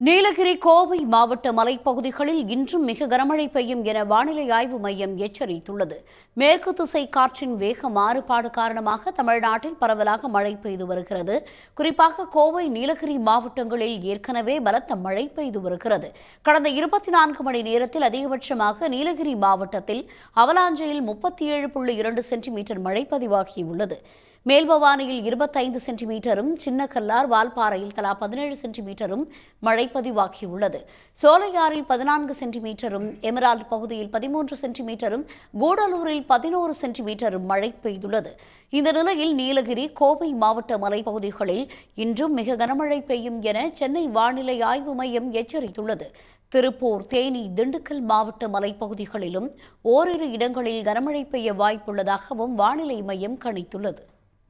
நீலகிரி கோவை மாவட்ட மலைப்பகுதிகளில் இன்றும் மிக கனமழை பெய்யும் என வானிலை ஆய்வு மையம் எச்சரித்துள்ளது. மேற்கு திசை காற்றின் வேக மாறுபாடு காரணமாக தமிழ்நாட்டில் பரவலாக மழை பெய்து வருகிறது. குறிப்பாக கோவை நீலகிரி மாவட்டங்களில் ஏற்கனவே பலத்த மழை பெய்து வருகிறது. கடந்த இருபத்தி நான்கு மணி நேரத்தில் அதிகபட்சமாக நீலகிரி மாவட்டத்தில் அவலாஞ்சியில் முப்பத்தி ஏழு புள்ளி இரண்டு சென்டிமீட்டர் மழை பதிவாகியுள்ளது. மேல்பவானியில் இருபத்தைந்து சென்டிமீட்டரும் சின்னக்கல்லார் வால்பாறையில் தலா பதினேழு சென்டிமீட்டரும் மழை பதிவாகியுள்ளது சோலையாறில் பதினான்கு சென்டிமீட்டரும் எமரால்டு பகுதியில் பதிமூன்று சென்டிமீட்டரும் கூடலூரில் பதினோரு சென்டிமீட்டரும் மழை பெய்துள்ளது. இந்த நிலையில் நீலகிரி கோவை மாவட்ட மலைப்பகுதிகளில் இன்றும் மிக கனமழை பெய்யும் என சென்னை வானிலை ஆய்வு மையம் எச்சரித்துள்ளது. திருப்பூர் தேனி திண்டுக்கல் மாவட்ட மலைப்பகுதிகளிலும் ஓரிரு இடங்களில் கனமழை பெய்ய வாய்ப்புள்ளதாகவும் வானிலை மையம் கணித்துள்ளது.